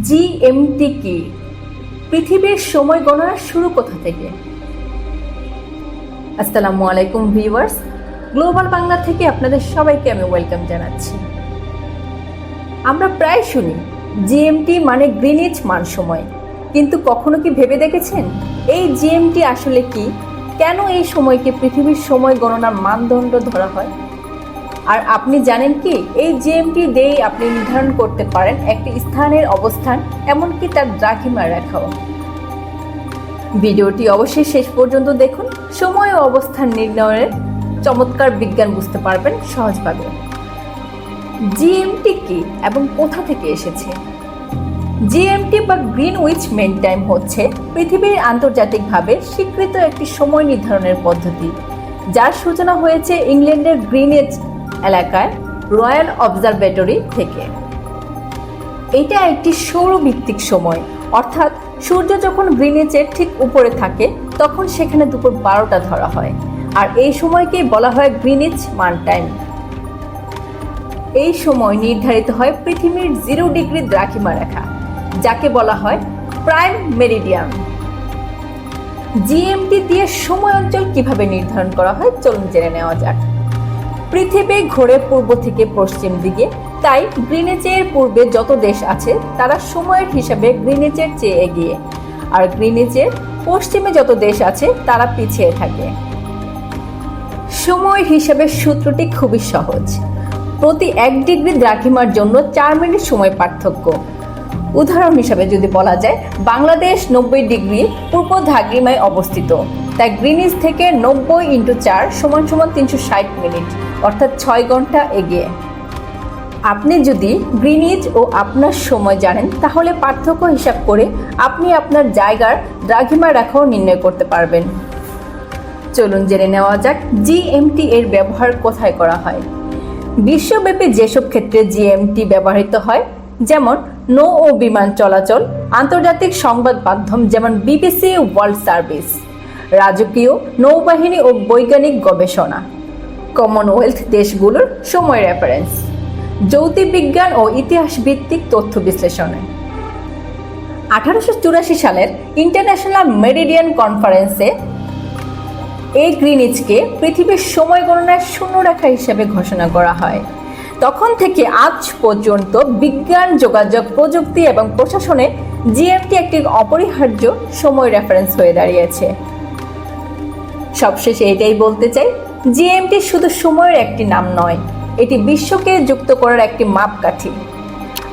GMT কি? পৃথিবীর সময় গণনা শুরু কোথা থেকে? আসসালামু আলাইকুম ভিউয়ার্স, গ্লোবাল বাংলা থেকে আপনাদের সবাইকে আমি ওয়েলকাম জানাচ্ছি। আমরা প্রায় শুনি, জিএমটি মানে গ্রিনিচ মান সময় কিন্তু কখনো কি ভেবে দেখেছেন? এই জিএমটি আসলে কি? কেন এই সময়কে পৃথিবীর সময় গণনার মানদণ্ড ধরা হয়? আর আপনি জানেন কি, এই জিএমটি দিয়েই আপনি নির্ধারণ করতে পারেন একটি স্থানের অবস্থান, এমনকি তার দ্রাঘিমা রেখাও। ভিডিওটি অবশ্যই শেষ পর্যন্ত দেখুন। সময় ও অবস্থান নির্ণয়ের চমৎকার বিজ্ঞান বুঝতে পারবেন সহজভাবে। জিএমটি কি এবং কোথা থেকে এসেছে? জিএমটি বা গ্রিনউইচ মেন টাইম হচ্ছে পৃথিবীর আন্তর্জাতিকভাবে স্বীকৃত একটি সময় নির্ধারণের পদ্ধতি। যার সূচনা হয়েছে ইংল্যান্ডের গ্রিনেজ এলাকায় রয়্যাল অবজারভেটরি থেকে। এটা একটি সৌরভিত্তিক সময়। অর্থাৎ সূর্য যখন গ্রিনেজের ঠিক উপরে থাকে, তখন সেখানে দুপুর বারোটা ধরা হয়। আর এই সময়কেই বলা হয় গ্রিনিচ মান টাইম। এই সময় নির্ধারিত হয় পৃথিবীর জিরো ডিগ্রি দ্রাঘিমা রেখা, যাকে বলা হয় প্রাইম মেরিডিয়ান। জিএমটি দিয়ে সময় অঞ্চল কীভাবে নির্ধারণ করা হয় চলুন জেনে নেওয়া যাক। পৃথিবী ঘোরে পূর্ব থেকে পশ্চিম দিকে। তাই গ্রিনেচের পূর্বে যত দেশ আছে, তারা সময়ের হিসাবে গ্রিনেচের চেয়ে এগিয়ে। আর গ্রিনেচের পশ্চিমে যত দেশ আছে, তারা পিছিয়ে থাকে। সময় হিসাবে সূত্রটি খুবই সহজ। প্রতি এক ডিগ্রি দ্রাঘিমার জন্য চার মিনিট সময় পার্থক্য। উদাহরণ হিসাবে যদি বলা যায়, বাংলাদেশ নব্বই ডিগ্রি পূর্ব দ্রাঘিমায় অবস্থিত। তাই গ্রিনিজ থেকে নব্বই ইন্টু চার সমান সমান তিনশো ষাট মিনিট। অর্থাৎ ছয় ঘণ্টা এগিয়ে। আপনি যদি গ্রিনিজ ও আপনার সময় জানেন, তাহলে পার্থক্য হিসাব করে আপনি আপনার জায়গার দ্রাঘিমা রেখাও নির্ণয় করতে পারবেন। চলুন জেনে নেওয়া যাক জিএমটি এর ব্যবহার কোথায় করা হয়। বিশ্বব্যাপী যেসব ক্ষেত্রে জিএমটি ব্যবহৃত হয়, যেমন নৌ ও বিমান চলাচল, আন্তর্জাতিক সংবাদ মাধ্যম যেমন বিবিসি ওয়ার্ল্ড সার্ভিস, রাজকীয় নৌবাহিনী ও বৈজ্ঞানিক গবেষণা কমনওয়েলথ দেশগুলোর সময় রেফারেন্স জ্যোতির্বিজ্ঞান ও ইতিহাস ভিত্তিক তথ্য বিশ্লেষণে। আঠারোশো চুরাশি সালের ইন্টারন্যাশনাল মেরিডিয়ান কনফারেন্সে এই গ্রিনিজকে পৃথিবীর সময় গণনার শূন্যরেখা হিসেবে ঘোষণা করা হয়। তখন থেকে আজ পর্যন্ত বিজ্ঞান, যোগাযোগ, প্রযুক্তি এবং প্রশাসনে জিএমটি একটি অপরিহার্য সময় রেফারেন্স হয়ে দাঁড়িয়েছে। সবশেষে এটাই বলতে চাই জিএমটি শুধু সময়ের একটি নাম নয়, এটি বিশ্বকে যুক্ত করার একটি মাপকাঠি।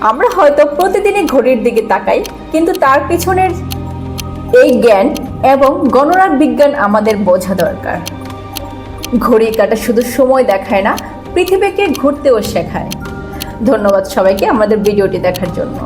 আমরা হয়তো প্রতিদিনই ঘড়ির দিকে তাকাই, কিন্তু তার পিছনের এই জ্ঞান এবং গণনার বিজ্ঞান আমাদের বোঝা দরকার। ঘড়ির কাটা শুধু সময় দেখায় না, পৃথিবীকে ঘুরতেও শেখায়। ধন্যবাদ সবাইকে আমাদের ভিডিওটি দেখার জন্য।